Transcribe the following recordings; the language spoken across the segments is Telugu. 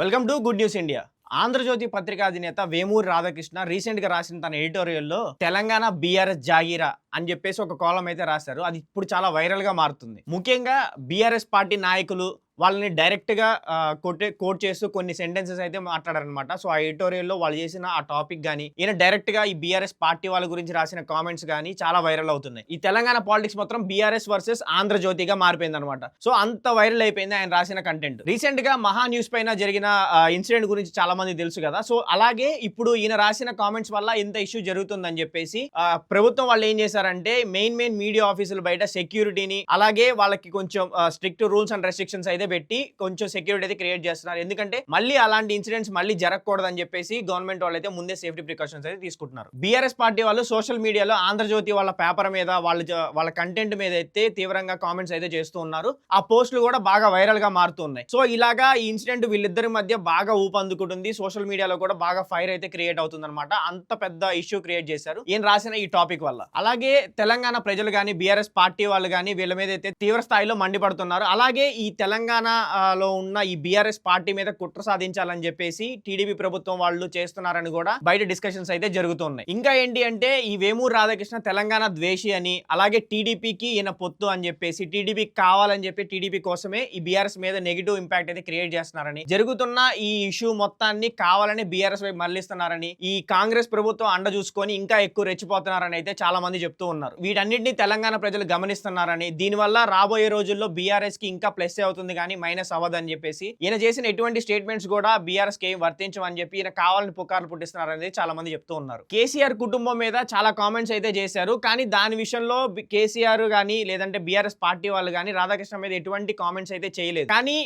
Welcome to good news India. Andhrajyothy పత్రికా అధినేత వేమూరి రాధాకృష్ణ రీసెంట్గా రాసిన తన ఎడిటోరియల్లో తెలంగాణ బీఆర్ఎస్ జాగీరా అని చెప్పేసి ఒక కాలం అయితే రాశారు. అది ఇప్పుడు చాలా వైరల్గా మారుతుంది. ముఖ్యంగా బీఆర్ఎస్ పార్టీ నాయకులు వాళ్ళని డైరెక్ట్గా కొట్టే కోట్ చేస్తూ కొన్ని సెంటెన్సెస్ అయితే మాట్లాడారనమాట సో ఆ ఎడిటోరియల్లో వాళ్ళు చేసిన ఆ టాపిక్ కానీ ఈయన డైరెక్ట్గా ఈ బీఆర్ఎస్ పార్టీ వాళ్ళ గురించి రాసిన కామెంట్స్ కానీ చాలా వైరల్ అవుతున్నాయి. ఈ తెలంగాణ పాలిటిక్స్ మొత్తం బీఆర్ఎస్ వర్సెస్ ఆంధ్రజ్యోతిగా మారిపోయింది అనమాట సో అంత వైరల్ అయిపోయింది ఆయన రాసిన కంటెంట్ రీసెంట్గా మహా న్యూస్ పైన జరిగిన ఇన్సిడెంట్ గురించి చాలా మంది తెలుసు కదా. సో అలాగే ఇప్పుడు ఈయన రాసిన కామెంట్స్ వల్ల ఇంత ఇష్యూ జరుగుతుందని చెప్పేసి ప్రభుత్వం వాళ్ళు ఏం చేశారంటే మెయిన్ మెయిన్ మీడియా ఆఫీసులు బయట సెక్యూరిటీని అలాగే వాళ్ళకి కొంచెం స్ట్రిక్ట్ రూల్స్ అండ్ రెస్ట్రిక్షన్స్ అయితే పెట్టి కొంచెం సెక్యూరిటీ అయితే క్రియేట్ చేస్తున్నారు. ఎందుకంటే మళ్ళీ అలాంటి ఇన్సిడెంట్స్ మళ్ళీ జరగకూడదని చెప్పేసి గవర్నమెంట్ వాళ్ళు అయితే ముందే సేఫ్టీ ప్రికాషన్స్ అయితే తీసుకుంటున్నారు. బీఆర్ఎస్ పార్టీ వాళ్ళు సోషల్ మీడియాలో ఆంధ్రజ్యోతి వాళ్ళ పేపర్ మీద వాళ్ళ వాళ్ళ కంటెంట్ మీద అయితే తీవ్రంగా కామెంట్స్ అయితే చేస్తూ ఉన్నారు. ఆ పోస్టులు కూడా బాగా వైరల్గా మారుతున్నాయి సో ఇలాగా ఈ ఇన్సిడెంట్ వీళ్ళిద్దరి మధ్య బాగా ఊపందుకుంటుంది సోషల్ మీడియాలో కూడా బాగా ఫైర్ అయితే క్రియేట్ అవుతుంది అనమాట అంత పెద్ద ఇష్యూ క్రియేట్ చేశారు. ఈయన రాసిన ఈ టాపిక్ వల్ల. అలాగే తెలంగాణ ప్రజలు కానీ బీఆర్ఎస్ పార్టీ వాళ్ళు కానీ వీళ్ళ మీద అయితే తీవ్ర స్థాయిలో మండిపడుతున్నారు. అలాగే ఈ తెలంగాణ తెలంగాణలో లో ఉన్న ఈ బీఆర్ఎస్ పార్టీ మీద కుట్ర సాధించాలని చెప్పేసి టీడీపీ ప్రభుత్వం వాళ్ళు చేస్తున్నారని కూడా బయట డిస్కషన్స్ అయితే జరుగుతున్నాయి. ఇంకా ఏంటి అంటే ఈ వేమూరు రాధాకృష్ణ తెలంగాణ ద్వేషి అని అలాగే టీడీపీకి ఈయన పొత్తు అని చెప్పేసి టీడీపీకి కావాలని చెప్పి టీడీపీ కోసమే ఈ బీఆర్ఎస్ మీద నెగిటివ్ ఇంపాక్ట్ అయితే క్రియేట్ చేస్తున్నారని జరుగుతున్న ఈ ఇష్యూ మొత్తాన్ని కావాలని బీఆర్ఎస్ వైపు మళ్ళిస్తున్నారని ఈ కాంగ్రెస్ ప్రభుత్వం అండ చూసుకొని ఇంకా ఎక్కువ రెచ్చిపోతున్నారని అయితే చాలా మంది చెప్తూ ఉన్నారు. వీటన్నిటిని తెలంగాణ ప్రజలు గమనిస్తున్నారని దీనివల్ల రాబోయే రోజుల్లో బీఆర్ఎస్కి ఇంకా ప్లస్ అవుతుంది కానీ మైనస్ అవ్వదని చెప్పేసి ఈయన చేసిన ఎటువంటి స్టేట్మెంట్స్ కూడా బీఆర్ఎస్కి వర్తించమని చెప్పి ఈయన కావాలని పుకార్లు పుట్టిస్తున్నారనేది చాలా మంది చెప్తూ ఉన్నారు. కేసీఆర్ కుటుంబం మీద చాలా కామెంట్స్ అయితే చేశారు. కానీ దాని విషయంలో కేసీఆర్ గానీ లేదంటే బీఆర్ఎస్ పార్టీ వాళ్ళు కానీ రాధాకృష్ణ మీద ఎటువంటి కామెంట్స్ అయితే చేయలేదు. కానీ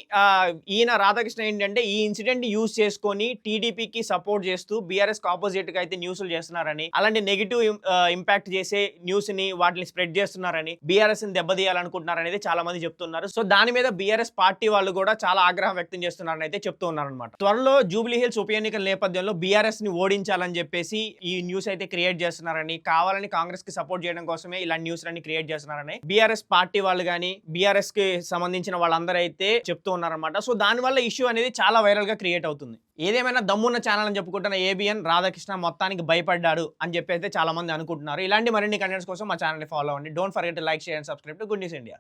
ఈయన రాధాకృష్ణ ఏంటంటే ఈ ఇన్సిడెంట్ యూజ్ చేసుకొని టీడీపీకి సపోర్ట్ చేస్తూ బీఆర్ఎస్ ఆపోజిట్గా అయితే న్యూస్లు చేస్తున్నారని అలాంటి నెగిటివ్ ఇంపాక్ట్ చేసే న్యూస్ని వాటిని స్ప్రెడ్ చేస్తున్నారని బీఆర్ఎస్ని దెబ్బతీయాలనుకుంటున్నారనేది చాలా మంది చెప్తున్నారు. సో దాని మీద బీఆర్ఎస్ పార్టీ పార్టీ వాళ్ళు కూడా చాలా ఆగ్రహం వ్యక్తం చేస్తున్నారని అయితే చెప్తూ ఉన్నారనమాట త్వరలో జూబ్లీ హిల్స్ ఉప ఎన్నికల నేపథ్యంలో బీఆర్ఎస్ని ఓడించాలని చెప్పేసి ఈ న్యూస్ అయితే క్రియేట్ చేస్తున్నారని కావాలని కాంగ్రెస్కి సపోర్ట్ చేయడం కోసమే ఇలాంటి న్యూస్ అన్ని క్రియేట్ చేస్తున్నారని బీఆర్ఎస్ పార్టీ వాళ్ళు కానీ బీఆర్ఎస్కి సంబంధించిన వాళ్ళందరూ అయితే చెప్తూ ఉన్నారన్నమాట. సో దానివల్ల ఇష్యూ అనేది చాలా వైరల్గా క్రియేట్ అవుతుంది. ఏదేమైనా దమ్మున్న ఛానల్ అని చెప్పుకుంటున్న ఏబిఎన్ రాధాకృష్ణ మొత్తానికి భయపడ్డాడు అని చెప్పి అయితే చాలా మంది అనుకుంటున్నారు. ఇలాంటి మరిన్ని కంటెంట్స్ కోసం మా ఛానల్ ఫాలో అవ్వండి. Don't forget like share and subscribe to good news India